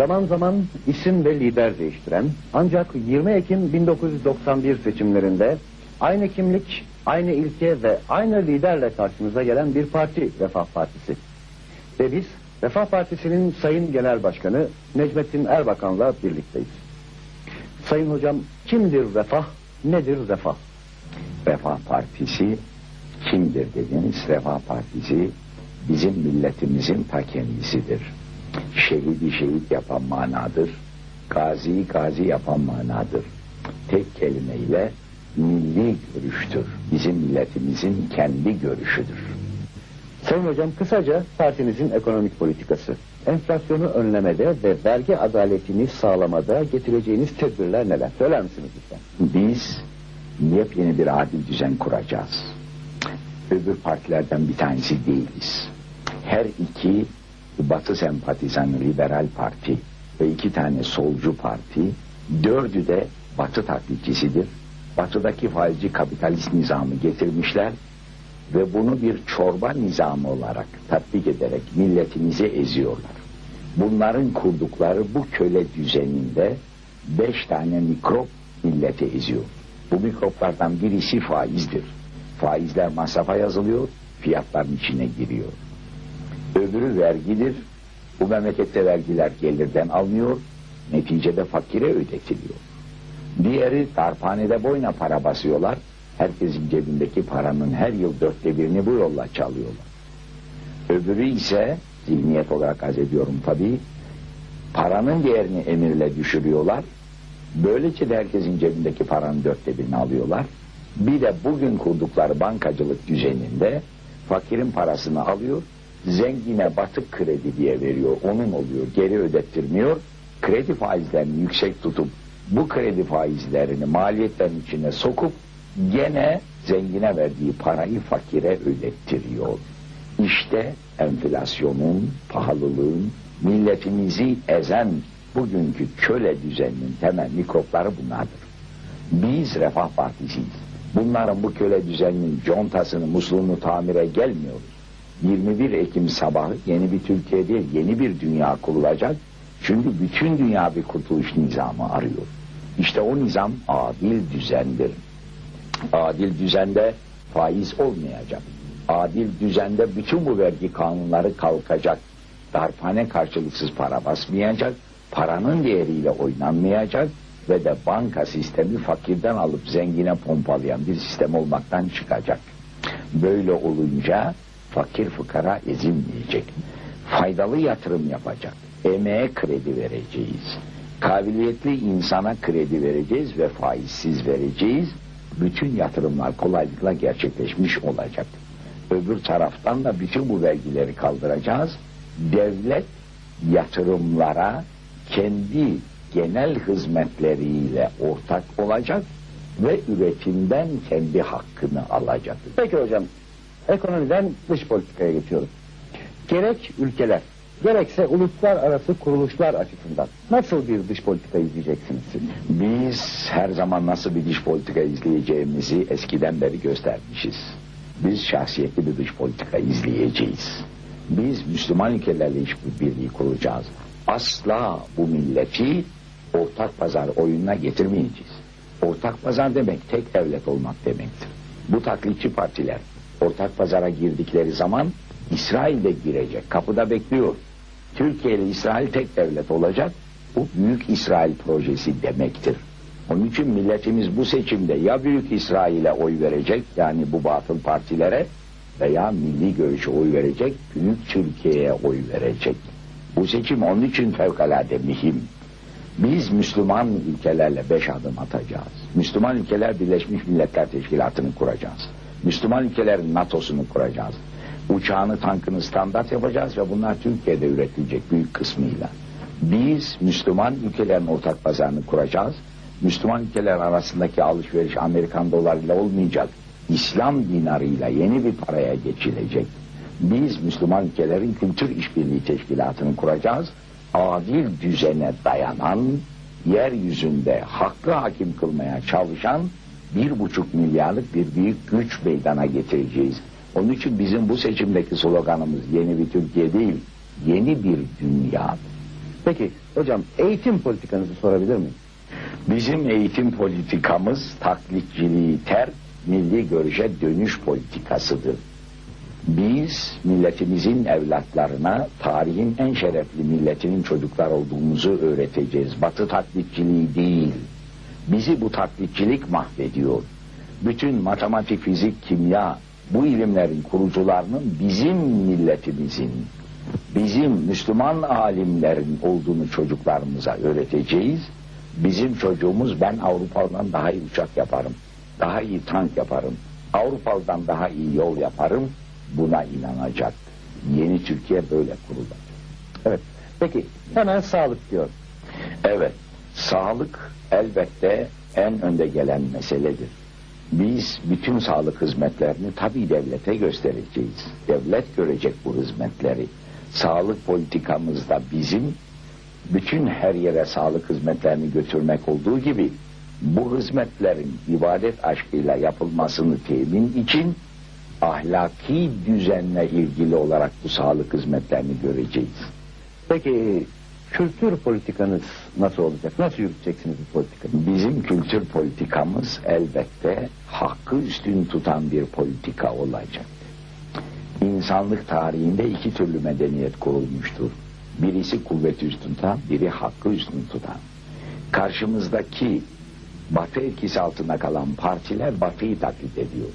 Zaman zaman isim ve lider değiştiren ancak 20 Ekim 1991 seçimlerinde aynı kimlik, aynı ilke ve aynı liderle karşımıza gelen bir parti Refah Partisi. Ve biz Refah Partisi'nin Sayın Genel Başkanı Necmettin Erbakan'la birlikteyiz. Sayın Hocam kimdir Refah, nedir Refah? Refah Partisi kimdir dediniz? Refah Partisi bizim milletimizin ta kendisidir. Şehidi şehit yapan manadır. Gaziyi gazi yapan manadır. Tek kelimeyle milli görüştür. Bizim milletimizin kendi görüşüdür. Sayın Hocam kısaca partinizin ekonomik politikası, enflasyonu önlemede ve vergi adaletini sağlamada getireceğiniz tedbirler neler? Söyler misiniz lütfen? Biz yepyeni bir adil düzen kuracağız. Öbür partilerden bir tanesi değiliz. Her iki batı sempatizan liberal parti ve iki tane solcu parti, dördü de batı taklitçisidir. Batıdaki faizci kapitalist nizamı getirmişler ve bunu bir çorba nizamı olarak tatbik ederek milletimizi eziyorlar. Bunların kurdukları bu köle düzeninde beş tane mikrop milleti eziyor. Bu mikroplardan birisi faizdir. Faizler masrafa yazılıyor, fiyatların içine giriyor. Öbürü vergidir. Bu memlekette vergiler gelirden alınıyor, neticede fakire ödetiliyor. Diğeri darphanede boyuna para basıyorlar. Herkesin cebindeki paranın her yıl dörtte birini bu yolla çalıyorlar. Öbürü ise zihniyet olarak az ediyorum tabii. Paranın değerini emirle düşürüyorlar. Böylece de herkesin cebindeki paranın dörtte birini alıyorlar. Bir de bugün kurdukları bankacılık düzeninde fakirin parasını alıyor, zengine batık kredi diye veriyor, onun oluyor, geri ödettirmiyor. Kredi faizlerini yüksek tutup bu kredi faizlerini maliyetlerin içine sokup gene zengine verdiği parayı fakire ödettiriyor. İşte enflasyonun, pahalılığın, milletimizi ezen bugünkü köle düzeninin temel mikropları bunlardır. Biz Refah Partisiyiz. Bunların bu köle düzeninin contasını, musluğunu tamire gelmiyoruz. 21 Ekim sabahı yeni bir Türkiye değil, yeni bir dünya kurulacak. Çünkü bütün dünya bir kurtuluş nizamı arıyor. İşte o nizam adil düzendir. Adil düzende faiz olmayacak. Adil düzende bütün bu vergi kanunları kalkacak. Darphane karşılıksız para basmayacak. Paranın değeriyle oynanmayacak ve de banka sistemi fakirden alıp zengine pompalayan bir sistem olmaktan çıkacak. Böyle olunca fakir fıkara ezilmeyecek. Faydalı yatırım yapacak. Emeğe kredi vereceğiz. Kabiliyetli insana kredi vereceğiz ve faizsiz vereceğiz. Bütün yatırımlar kolaylıkla gerçekleşmiş olacak. Öbür taraftan da bütün bu vergileri kaldıracağız. Devlet yatırımlara kendi genel hizmetleriyle ortak olacak ve üretimden kendi hakkını alacak. Peki hocam, ekonomiden dış politikaya geçiyoruz. Gerek ülkeler, gerekse uluslararası kuruluşlar açısından nasıl bir dış politika izleyeceksiniz siz? Biz her zaman nasıl bir dış politika izleyeceğimizi eskiden beri göstermişiz. Biz şahsiyetli bir dış politika izleyeceğiz. Biz Müslüman ülkelerle işbirliği kuracağız. Asla bu milleti ortak pazar oyununa getirmeyeceğiz. Ortak pazar demek tek devlet olmak demektir. Bu taklitçi partiler ortak pazara girdikleri zaman İsrail de girecek. Kapıda bekliyor. Türkiye ile İsrail tek devlet olacak. Bu Büyük İsrail projesi demektir. Onun için milletimiz bu seçimde ya Büyük İsrail'e oy verecek yani bu batıl partilere veya milli görüşe oy verecek, Büyük Türkiye'ye oy verecek. Bu seçim onun için fevkalade mühim. Biz Müslüman ülkelerle beş adım atacağız. Müslüman ülkeler Birleşmiş Milletler Teşkilatı'nı kuracağız. Müslüman ülkelerin NATO'sunu kuracağız. Uçağını, tankını standart yapacağız ve bunlar Türkiye'de üretilecek büyük kısmıyla. Biz Müslüman ülkelerin ortak pazarını kuracağız. Müslüman ülkeler arasındaki alışveriş Amerikan dolarıyla olmayacak. İslam dinarıyla yeni bir paraya geçilecek. Biz Müslüman ülkelerin kültür işbirliği teşkilatını kuracağız. Adil düzene dayanan, yeryüzünde hakkı hakim kılmaya çalışan bir buçuk milyarlık bir büyük güç meydana getireceğiz. Onun için bizim bu seçimdeki sloganımız yeni bir Türkiye değil, yeni bir dünya. Peki Hocam eğitim politikanızı sorabilir miyim? Bizim eğitim politikamız taklitçiliği terk, milli görüşe dönüş politikasıdır. Biz milletimizin evlatlarına tarihin en şerefli milletinin çocuklar olduğumuzu öğreteceğiz. Batı taklitçiliği değil. Bizi bu taklitçilik mahvediyor. Bütün matematik, fizik, kimya bu ilimlerin kurucularının bizim milletimizin, bizim Müslüman alimlerin olduğunu çocuklarımıza öğreteceğiz. Bizim çocuğumuz ben Avrupalı'dan daha iyi uçak yaparım, daha iyi tank yaparım, Avrupalı'dan daha iyi yol yaparım buna inanacak. Yeni Türkiye böyle kurulacak. Evet. Peki hemen sağlık diyor. Evet, sağlık elbette en önde gelen meseledir. Biz bütün sağlık hizmetlerini tabii devlete göstereceğiz. Devlet görecek bu hizmetleri. Sağlık politikamızda bizim bütün her yere sağlık hizmetlerini götürmek olduğu gibi bu hizmetlerin ibadet aşkıyla yapılmasını temin için ahlaki düzenle ilgili olarak bu sağlık hizmetlerini göreceğiz. Peki kültür politikanız nasıl olacak? Nasıl yürüteceksiniz bu politikayı? Bizim kültür politikamız elbette hakkı üstün tutan bir politika olacak. İnsanlık tarihinde iki türlü medeniyet kurulmuştur. Birisi kuvveti üstün tutan, biri hakkı üstün tutan. Karşımızdaki batı etkisi altında kalan partiler batıyı taklit ediyor.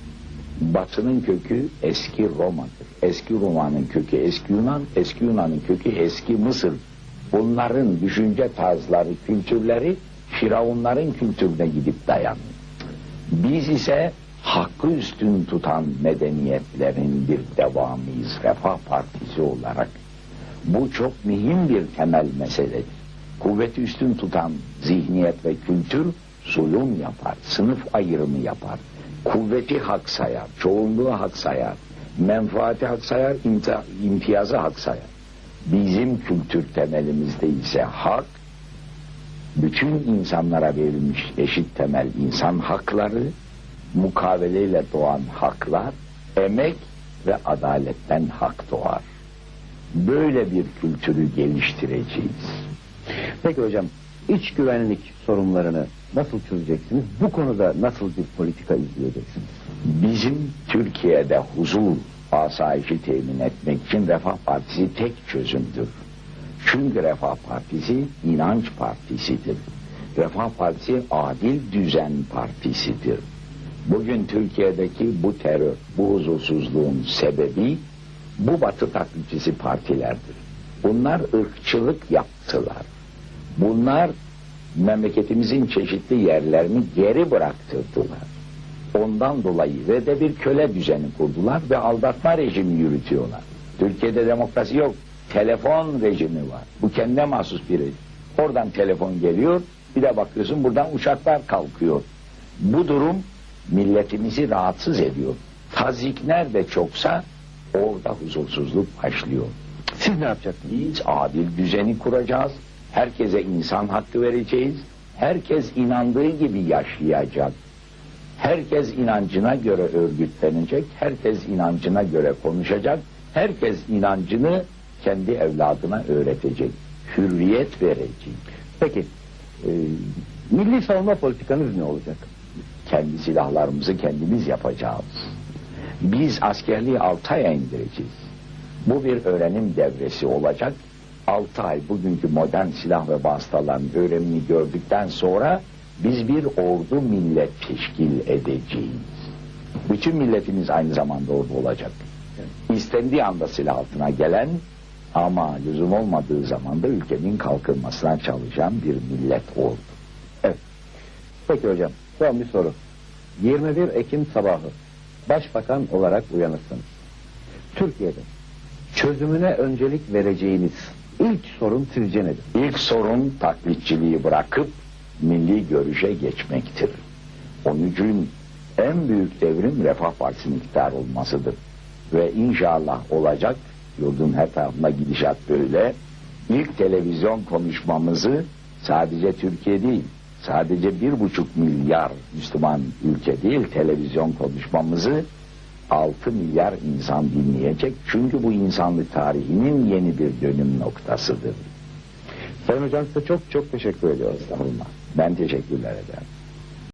Batının kökü eski Roma'dır. Eski Roma'nın kökü eski Yunan, eski Yunan'ın kökü eski Mısır. Bunların düşünce tarzları, kültürleri Firavunların kültürüne gidip dayanıyor. Biz ise hakkı üstün tutan medeniyetlerin bir devamıyız Refah Partisi olarak. Bu çok mühim bir temel meseledir. Kuvveti üstün tutan zihniyet ve kültür zulüm yapar, sınıf ayrımı yapar. Kuvveti hak sayar, çoğunluğu hak sayar, menfaati hak sayar, imti- imtiyazı hak sayar. Bizim kültür temelimizde ise hak, bütün insanlara verilmiş eşit temel insan hakları, mukaveleyle doğan haklar, emek ve adaletten hak doğar. Böyle bir kültürü geliştireceğiz. Peki hocam iç güvenlik sorunlarını nasıl çözeceksiniz? Bu konuda nasıl bir politika izleyeceksiniz? Bizim Türkiye'de huzur asayişi temin etmek için Refah Partisi tek çözümdür. Çünkü Refah Partisi inanç partisidir. Refah Partisi adil düzen partisidir. Bugün Türkiye'deki bu terör, bu huzursuzluğun sebebi bu batı taklitçisi partilerdir. Bunlar ırkçılık yaptılar. Bunlar memleketimizin çeşitli yerlerini geri bıraktırdılar. Ondan dolayı ve de bir köle düzeni kurdular ve aldatma rejimi yürütüyorlar. Türkiye'de demokrasi yok. Telefon rejimi var. Bu kendine mahsus bir rejim. Oradan telefon geliyor. Bir de bakıyorsun buradan uçaklar kalkıyor. Bu durum milletimizi rahatsız ediyor. Tazik nerede çoksa orada huzursuzluk başlıyor. Siz ne yapacaksınız? Biz adil düzeni kuracağız. Herkese insan hakkı vereceğiz. Herkes inandığı gibi yaşayacak. Herkes inancına göre örgütlenecek. Herkes inancına göre konuşacak. Herkes inancını kendi evladına öğretecek. Hürriyet verecek. Peki e, milli savunma politikanız ne olacak? Kendi silahlarımızı kendimiz yapacağız. Biz askerliği 6 aya indireceğiz. Bu bir öğrenim devresi olacak. 6 ay bugünkü modern silah ve vasıtaların öğrenimini gördükten sonra biz bir ordu millet teşkil edeceğiz. Bütün milletimiz aynı zamanda orada olacak. İstendiği anda silah altına gelen ama lüzum olmadığı zaman da ülkenin kalkınmasına çalışan bir millet ordu. Peki hocam son bir soru. 21 Ekim sabahı başbakan olarak uyanırsınız. Türkiye'de çözümüne öncelik vereceğiniz ilk sorun sizce nedir? İlk sorun taklitçiliği bırakıp milli görüşe geçmektir. Onun için en büyük devrim Refah Partisi'nin iktidar olmasıdır. Ve inşallah olacak, yurdun her tarafında gidişat böyle. İlk televizyon konuşmamızı sadece Türkiye değil, sadece bir buçuk milyar Müslüman ülke değil, televizyon konuşmamızı 6 milyar insan dinleyecek. Çünkü bu insanlık tarihinin yeni bir dönüm noktasıdır. Sayın Hocam size çok çok teşekkür ediyoruz. Estağfurullah. Ben teşekkürler ederim.